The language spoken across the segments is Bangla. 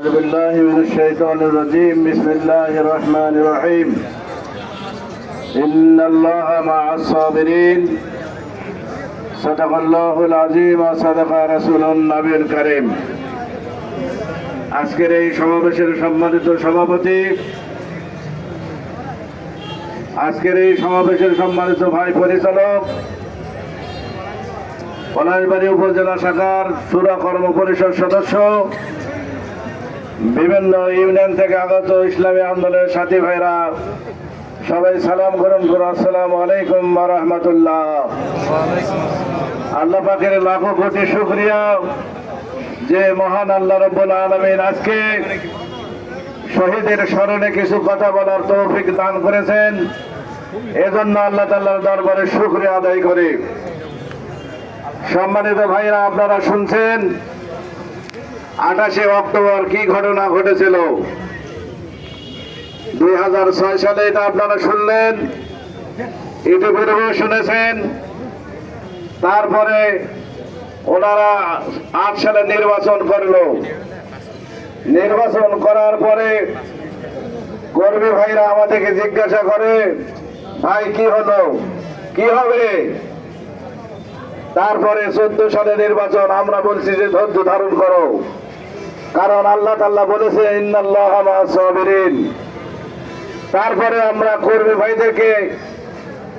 أعوذ بالله من الشيطان الرجيم بسم الله الرحمن الرحيم إن الله مع الصابرين صدق الله العظيم وصدق رسول النبي الكريم আজকের এই সমাবেশের সম্মানিত সভাপতি আজকের এই সমাবেশের সম্মানিত ভাই পরিচালক পলাশবাড়ি উপজেলা শাখার সুরা কর্ম পরিষদ সদস্য বিভিন্ন ইউনিয়ন থেকে আগত ইসলামী আন্দোলনের সাথী ভাইরা, সবাই সালাম গ্রহণ করুন আসসালামু আলাইকুম রহমতুল্লাহ। আল্লাহ পাকের লাখো কোটি শুক্রিয়া যে মহান আল্লাহ রব্বুল আলমিন আজকে শহীদের স্মরণে কিছু কথা বলার তৌফিক দান করেছেন। এজন্য আল্লাহ তাল্লাহর দরবারে শুক্রিয়া আদায় করি। সম্মানিত ভাইরা, আপনারা শুনছেন আঠাশে অক্টোবর কি ঘটনা ঘটেছিল? দুই হাজার ছয় সালে এটা আপনারা শুনলেন ইউটিউবেও শুনেছেন। তারপরে ওনারা আট সালে নির্বাচন করল। নির্বাচন করার পরে কর্মী ভাইরা আমাদেরকে জিজ্ঞাসা করে, ভাই, কি হলো? কি হবে? তারপরে চোদ্দ সালে নির্বাচন, আমরা বলছি যে ধৈর্য ধারণ করো। কারণ আল্লাহ তাল্লাহ বলেছে, ইন্নাল্লাহ। তারপরে আমরা কর্মী ভাইদেরকে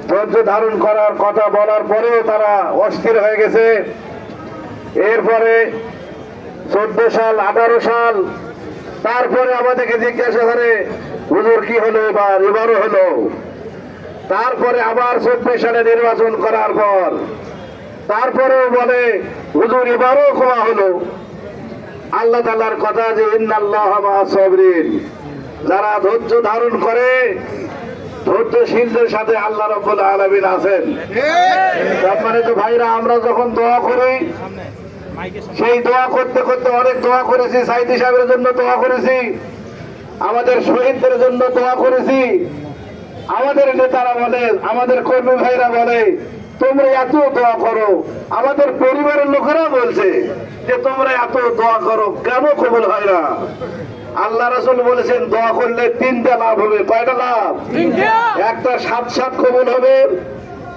ধৈর্য ধারণ করার কথা বলার পরেও তারা অস্থির হয়ে গেছে। এরপরে চোদ্দ সাল, আঠারো সাল, তারপরে আমাদেরকে জিজ্ঞাসা করে, হুজুর, কি হলো এবার? এবারও হলো? তারপরে আবার চব্বিশ সালে নির্বাচন করার পর তারপরেও বলে, হুজুর, এবারও ক্ষমা হলো। আল্লাহ তালার কথা যে, ইন্নাল্লাহ যারা ধৈর্য ধারণ করে, ধৈর্যশীলদের সাথে আল্লাহ রব্বুল আলমিন আছেন। তারপরে তো ভাইরা, আমরা যখন দোয়া করি, সেই দোয়া করতে করতে অনেক দোয়া করেছি সাইদি সাহেবের জন্য দোয়া করেছি, আমাদের শহীদদের জন্য দোয়া করেছি। আমাদের নেতারা বলে, আমাদের কর্মী ভাইরা বলে, তোমরা এত দোয়া করো। আমাদের পরিবারের লোকেরা বলছে যে তোমরা এত দোয়া করো কেন কবুল হয় না? আল্লাহ রসুল বলেছেন দোয়া করলে তিনটা লাভ হবে। কয়টা লাভ? একটা সাত সাত কবুল হবে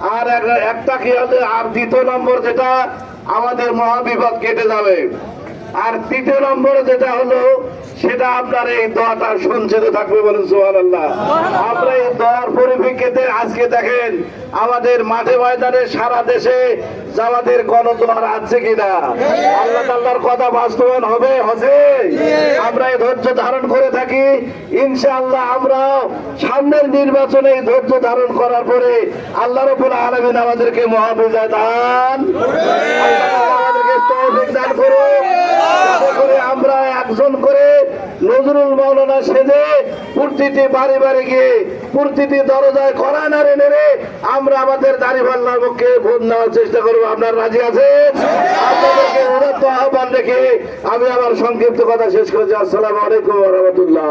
আর এক- একটা কি হবে? আর দ্বিতীয় নম্বর যেটা আমাদের মহাবিপদ কেটে যাবে। আর তৃতীয় নম্বর যেটা হলো সেটা আপনার এই দোয়াটা সঞ্চিত থাকবে বলেন সোহান আল্লাহ আমরা এই দোয়ার পরিপ্রেক্ষিতে আজকে দেখেন, আমাদের মাঠে ময়দানে সারা দেশে আমাদের গণদোয়ার আছে কিনা? আল্লাহ তাল্লাহর কথা বাস্তবায়ন হবে, হচ্ছে? আমরা এই ধৈর্য ধারণ করে থাকি, ইনশাআল্লাহ আমরা সামনের নির্বাচনে এই ধৈর্য ধারণ করার পরে আল্লাহ রবুল আলমিন আমাদেরকে মহাবিজয় দান আমাদেরকে দান করুন। করে আমরা একজন করে নজরুল মাওলানা সেজে প্রতিটি বাড়ি বাড়ি গিয়ে প্রতিটি দরজায় করা নাড়ে নেড়ে আমরা আমাদের দাঁড়িপাল্লার পক্ষে ভোট নেওয়ার চেষ্টা করব। আপনার রাজি আছে আপনাদেরকে উদাত্ত আহ্বান রেখে আমি আমার সংক্ষিপ্ত কথা শেষ করেছি। আসসালাম আলাইকুম রহমতুল্লাহ।